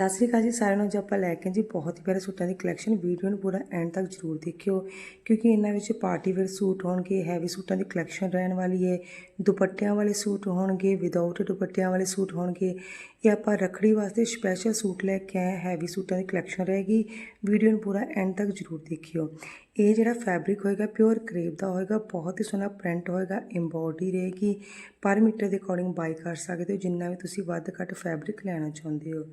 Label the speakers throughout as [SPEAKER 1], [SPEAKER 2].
[SPEAKER 1] ਸਤਿ ਸ਼੍ਰੀ ਅਕਾਲ ਜੀ ਸਾਰਿਆਂ ਨੂੰ, ਅੱਜ ਆਪਾਂ ਲੈ ਕੇ ਜੀ ਬਹੁਤ ਹੀ ਪਿਆਰੇ ਸੂਟਾਂ ਦੀ ਕਲੈਕਸ਼ਨ ਵੀਡੀਓ ਨੂੰ ਪੂਰਾ ਐਂਡ ਤੱਕ ਜ਼ਰੂਰ ਦੇਖਿਓ, ਕਿਉਂਕਿ ਇਹਨਾਂ ਵਿੱਚ ਪਾਰਟੀ ਵੇਅਰ ਸੂਟ ਹੋਣਗੇ ਹੈਵੀ ਸੂਟਾਂ ਦੀ ਕਲੈਕਸ਼ਨ ਰਹਿਣ ਵਾਲੀ ਹੈ ਦੁਪੱਟਿਆਂ ਵਾਲੇ ਸੂਟ ਹੋਣਗੇ ਵਿਦਆਊਟ ਦੁਪੱਟਿਆਂ ਵਾਲੇ ਸੂਟ ਹੋਣਗੇ। ਇਹ ਆਪਾਂ ਰੱਖੜੀ ਵਾਸਤੇ ਸਪੈਸ਼ਲ ਸੂਟ ਲੈ ਕੇ ਆਏ ਹੈਵੀ ਸੂਟਾਂ ਦੀ ਕਲੈਕਸ਼ਨ ਰਹੇਗੀ। ਵੀਡੀਓ ਨੂੰ ਪੂਰਾ ਐਂਡ ਤੱਕ ਜ਼ਰੂਰ ਦੇਖਿਓ। ਇਹ ਜਿਹੜਾ ਫੈਬਰਿਕ ਹੋਏਗਾ ਪਿਓਰ ਕਰੇਪ ਦਾ ਹੋਏਗਾ, ਬਹੁਤ ਹੀ ਸੋਹਣਾ ਪ੍ਰਿੰਟ ਹੋਏਗਾ ਐਮਬੋਡੀ ਰਹੇਗੀ। ਪਰ ਮੀਟਰ ਦੇ ਅਕੋਰਡਿੰਗ ਬਾਈ ਕਰ ਸਕਦੇ ਹੋ, ਜਿੰਨਾ ਵੀ ਤੁਸੀਂ ਵੱਧ ਘੱਟ ਫੈਬਰਿਕ ਲੈਣਾ ਚਾਹੁੰਦੇ ਹੋ।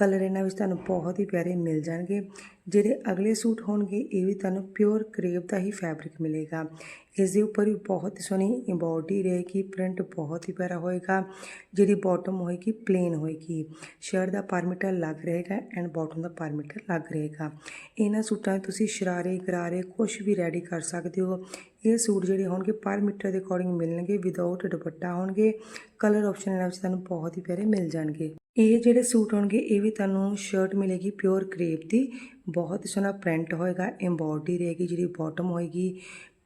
[SPEAKER 1] ਕਲਰ ਇਹਨਾਂ ਵਿੱਚ ਤੁਹਾਨੂੰ ਬਹੁਤ ਹੀ ਪਿਆਰੇ ਮਿਲ ਜਾਣਗੇ। ਜਿਹੜੇ ਅਗਲੇ ਸੂਟ ਹੋਣਗੇ, ਇਹ ਵੀ ਤੁਹਾਨੂੰ ਪਿਓਰ ਕਰੇਬ ਦਾ ਹੀ ਫੈਬਰਿਕ ਮਿਲੇਗਾ। ਇਸ ਦੇ ਉੱਪਰ ਵੀ ਬਹੁਤ ਹੀ ਸੋਹਣੀ ਐਮਬੋਡੀ ਰਹੇਗੀ ਪ੍ਰਿੰਟ ਬਹੁਤ ਹੀ ਪਿਆਰਾ ਹੋਏਗਾ, ਜਿਹੜੀ ਬਾਟਮ ਹੋਏਗੀ ਪਲੇਨ ਹੋਏਗੀ। ਸ਼ਰਟ ਦਾ ਪਰਮੀਟਰ ਲੱਗ ਰਹੇਗਾ ਐਂਡ ਬਾਟਮ ਦਾ ਪਰਮੀਟਰ ਲੱਗ ਰਹੇਗਾ। ਇਹਨਾਂ ਸੂਟਾਂ 'ਤੇ ਤੁਸੀਂ ਸ਼ਰਾਰੇ ਗਰਾਰੇ ਕੁਝ ਵੀ ਰੈਡੀ ਕਰ ਸਕਦੇ ਹੋ। ਇਹ ਸੂਟ ਜਿਹੜੇ ਹੋਣਗੇ ਪਰ ਮੀਟਰ ਦੇ ਅਕੋਰਡਿੰਗ ਮਿਲਣਗੇ ਵਿਦਆਊਟ ਦੁਪੱਟਾ ਹੋਣਗੇ। ਕਲਰ ਆਪਸ਼ਨ ਇਹਨਾਂ ਵਿੱਚ ਤੁਹਾਨੂੰ ਬਹੁਤ ਹੀ ਪਿਆਰੇ ਮਿਲ ਜਾਣਗੇ। ਇਹ ਜਿਹੜੇ ਸੂਟ ਹੋਣਗੇ, ਇਹ ਵੀ ਤੁਹਾਨੂੰ ਸ਼ਰਟ ਮਿਲੇਗੀ ਪਿਓਰ ਕਰੇਪ ਦੀ। ਬਹੁਤ ਸੋਹਣਾ ਪ੍ਰਿੰਟ ਹੋਏਗਾ ਐਮਬੋਡੀ ਰਹੇਗੀ ਜਿਹੜੀ ਬਾਟਮ ਹੋਏਗੀ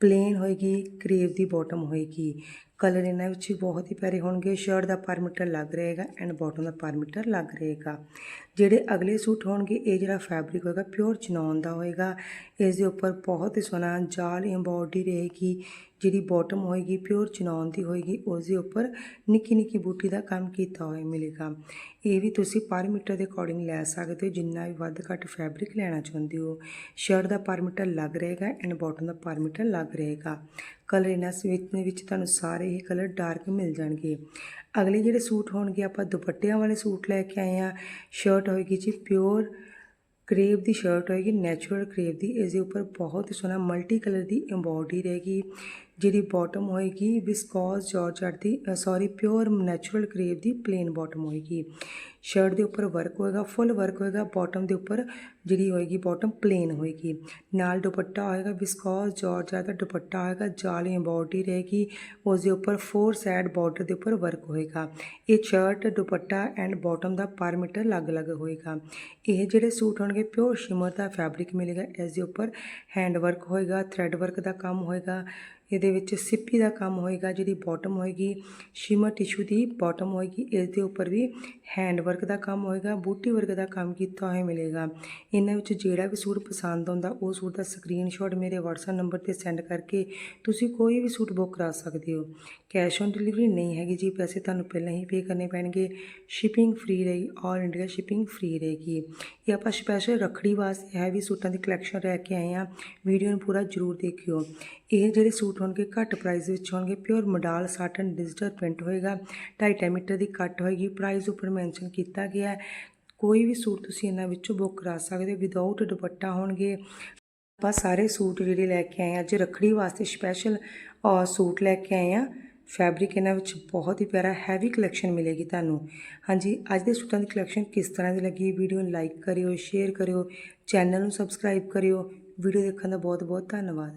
[SPEAKER 1] ਪਲੇਨ ਹੋਏਗੀ ਕਰੇਪ ਦੀ ਬਾਟਮ ਹੋਏਗੀ। ਕਲਰ ਇਹਨਾਂ ਵਿੱਚ ਬਹੁਤ ਹੀ ਪਿਆਰੇ ਹੋਣਗੇ। ਸ਼ਰਟ ਦਾ ਪਰਮੀਟਰ ਲੱਗ ਰਹੇਗਾ ਐਂਡ ਬਾਟਮ ਦਾ ਪਰਮੀਟਰ ਲੱਗ ਰਹੇਗਾ। ਜਿਹੜੇ ਅਗਲੇ ਸੂਟ ਹੋਣਗੇ, ਇਹ ਜਿਹੜਾ ਫੈਬਰਿਕ ਹੋਏਗਾ ਪਿਓਰ ਚਨੌਨ ਦਾ ਹੋਏਗਾ। ਇਸ ਦੇ ਉੱਪਰ ਬਹੁਤ ਹੀ ਸੋਹਣਾ ਜਾਲ ਐਮਬੋਡੀ ਰਹੇਗੀ, ਜਿਹੜੀ ਬਾਟਮ ਹੋਏਗੀ ਪਿਓਰ ਚਨੌਨ ਦੀ ਹੋਏਗੀ। ਉਸ ਦੇ ਉੱਪਰ ਨਿੱਕੀ ਨਿੱਕੀ ਬੂਟੀ ਦਾ ਕੰਮ ਕੀਤਾ ਹੋਇਆ ਮਿਲੇਗਾ। ਇਹ ਵੀ ਤੁਸੀਂ ਪਰ ਮੀਟਰ ਦੇ ਅਕੋਰਡਿੰਗ ਲੈ ਸਕਦੇ ਹੋ, ਜਿੰਨਾ ਵੀ ਵੱਧ ਘੱਟ ਫੈਬਰਿਕ ਲੈਣਾ ਚਾਹੁੰਦੇ ਹੋ। ਸ਼ਰਟ ਦਾ ਪਰ ਮੀਟਰ ਲੱਗ ਰਹੇਗਾ ਐਂਡ ਬਾਟਮ ਦਾ ਪਰ ਮੀਟਰ ਲੱਗ ਰਹੇਗਾ। ਕਲਰ ਇਹਨਾਂ ਵਿੱਚ ਵਿੱਚ ਤੁਹਾਨੂੰ ਸਾਰੇ ਹੀ ਕਲਰ ਡਾਰਕ ਮਿਲ ਜਾਣਗੇ। ਅਗਲੇ ਜਿਹੜੇ ਸੂਟ ਹੋਣਗੇ, ਆਪਾਂ ਦੁਪੱਟਿਆਂ ਵਾਲੇ ਸੂਟ ਲੈ ਕੇ ਆਏ ਆ ਸ਼ਰਟ ਹੋਏਗੀ ਜੀ ਪਿਓਰ ਕਰੇਬ ਦੀ ਸ਼ਰਟ ਹੋਏਗੀ ਨੈਚੁਰਲ ਕਰੇਬ ਦੀ। ਇਸ ਦੇ ਉੱਪਰ ਬਹੁਤ ਹੀ ਸੋਹਣਾ ਮਲਟੀ ਕਲਰ ਦੀ ਐਮਬੋਡੀ ਰਹੇਗੀ। ਜਿਹੜੀ ਬਾਟਮ ਹੋਏਗੀ ਵਿਸਕੋਸ ਜਾਰਜਟ ਦੀ ਸੌਰੀ ਪਿਓਰ ਨੈਚੁਰਲ ਕਰੇਪ ਦੀ ਪਲੇਨ ਬਾਟਮ ਹੋਏਗੀ। ਸ਼ਰਟ ਦੇ ਉੱਪਰ ਵਰਕ ਹੋਏਗਾ ਫੁੱਲ ਵਰਕ ਹੋਏਗਾ ਬਾਟਮ ਦੇ ਉੱਪਰ ਜਿਹੜੀ ਹੋਏਗੀ ਬਾਟਮ ਪਲੇਨ ਹੋਏਗੀ। ਨਾਲ ਦੁਪੱਟਾ ਹੋਏਗਾ ਵਿਸਕੋਸ ਜਾਰਜਟ ਦਾ ਦੁਪੱਟਾ ਹੋਏਗਾ, ਜਾਲੀ ਐਮਬੋਡੀ ਰਹੇਗੀ ਉਸ ਦੇ ਉੱਪਰ ਫੋਰ ਸਾਈਡ ਬਾਰਡਰ ਦੇ ਉੱਪਰ ਵਰਕ ਹੋਏਗਾ। ਇਹ ਸ਼ਰਟ ਦੁਪੱਟਾ ਐਂਡ ਬਾਟਮ ਦਾ ਪਰ ਅਲੱਗ-ਅਲੱਗ ਹੋਏਗਾ। ਇਹ ਜਿਹੜੇ ਸੂਟ ਹੋਣਗੇ ਪਿਓਰ ਸ਼ਿਮਰ ਦਾ ਫੈਬਰਿਕ ਮਿਲੇਗਾ ਇਸ ਦੇ ਉੱਪਰ ਹੈਂਡ ਵਰਕ ਹੋਏਗਾ ਥ੍ਰੈਡ ਵਰਕ ਦਾ ਕੰਮ ਹੋਏਗਾ ਇਹਦੇ ਵਿੱਚ ਸਿੱਪੀ ਦਾ ਕੰਮ ਹੋਏਗਾ, ਜਿਹਦੀ ਬਾਟਮ ਹੋਏਗੀ ਸ਼ਿਮਰ ਟਿਸ਼ੂ ਦੀ ਬਾਟਮ ਹੋਏਗੀ ਇਸ ਦੇ ਉੱਪਰ ਵੀ ਹੈਂਡ ਵਰਕ ਦਾ ਕੰਮ ਹੋਏਗਾ ਬੂਟੀ ਵਰਕ ਦਾ ਕੰਮ ਕੀਤਾ ਹੋਇਆ ਮਿਲੇਗਾ। ਇਹਨਾਂ ਵਿੱਚ ਜਿਹੜਾ ਵੀ ਸੂਟ ਪਸੰਦ ਆਉਂਦਾ, ਉਹ ਸੂਟ ਦਾ ਸਕਰੀਨਸ਼ਾਟ ਮੇਰੇ WhatsApp ਨੰਬਰ ਤੇ ਸੈਂਡ ਕਰਕੇ ਤੁਸੀਂ ਕੋਈ ਵੀ ਸੂਟ ਬੁੱਕ ਕਰਾ ਸਕਦੇ ਹੋ। ਕੈਸ਼ ਔਨ ਡਿਲੀਵਰੀ ਨਹੀਂ ਹੈਗੀ ਜੀ, ਪੈਸੇ ਤੁਹਾਨੂੰ ਪਹਿਲਾਂ ਹੀ ਪੇ ਕਰਨੇ ਪੈਣਗੇ। ਸ਼ਿਪਿੰਗ ਫ੍ਰੀ ਰਹੇਗੀ ਆਲ ਇੰਡੀਆ ਸ਼ਿਪਿੰਗ ਫ੍ਰੀ ਰਹੇਗੀ। ਇਹ ਆਪਾਂ ਸਪੈਸ਼ਲ ਰੱਖੜੀ ਵਾਸਤੇ ਹੈਵੀ ਸੂਟਾਂ ਦੀ ਕਲੈਕਸ਼ਨ ਲੈ ਕੇ ਆਏ ਆ ਵੀਡੀਓ ਨੂੰ ਪੂਰਾ ਜ਼ਰੂਰ ਦੇਖਿਓ। ਇਹ ਜਿਹੜੇ ਸੂਟ ਹੋਣਗੇ, ਘੱਟ ਪ੍ਰਾਈਸ ਵਿੱਚ ਹੋਣਗੇ pure modal satin digital print ਹੋਏਗਾ। 2.5 ਮੀਟਰ ਦੀ ਕੱਟ ਹੋਏਗੀ। ਪ੍ਰਾਈਸ ਉੱਪਰ ਮੈਂਸ਼ਨ ਕੀਤਾ ਗਿਆ ਹੈ। ਕੋਈ ਵੀ ਸੂਟ ਤੁਸੀਂ ਇਹਨਾਂ ਵਿੱਚੋਂ ਬੁੱਕ ਕਰਾ ਸਕਦੇ ਹੋ। ਵਿਦਆਊਟ ਦੁਪੱਟਾ ਹੋਣਗੇ। ਆਪਾਂ ਸਾਰੇ ਸੂਟ ਜਿਹੜੇ ਲੈ ਕੇ ਆਏ ਹਾਂ, ਅੱਜ ਰੱਖੜੀ ਵਾਸਤੇ ਸਪੈਸ਼ਲ ਸੂਟ ਲੈ ਕੇ ਆਏ ਆ ਫੈਬਰਿਕ ਇਹਨਾਂ ਵਿੱਚ ਬਹੁਤ ਹੀ ਪਿਆਰਾ ਹੈਵੀ ਕਲੈਕਸ਼ਨ ਮਿਲੇਗੀ ਤੁਹਾਨੂੰ। ਹਾਂਜੀ, ਅੱਜ ਦੇ ਸੂਟਾਂ ਦੀ ਕਲੈਕਸ਼ਨ ਕਿਸ ਤਰ੍ਹਾਂ ਦੀ ਲੱਗੀ? ਵੀਡੀਓ ਨੂੰ ਲਾਈਕ ਕਰਿਓ ਸ਼ੇਅਰ ਕਰਿਓ ਚੈਨਲ ਨੂੰ ਸਬਸਕ੍ਰਾਈਬ ਕਰਿਓ। ਵੀਡੀਓ ਦੇਖਣ ਦਾ ਬਹੁਤ ਬਹੁਤ ਧੰਨਵਾਦ।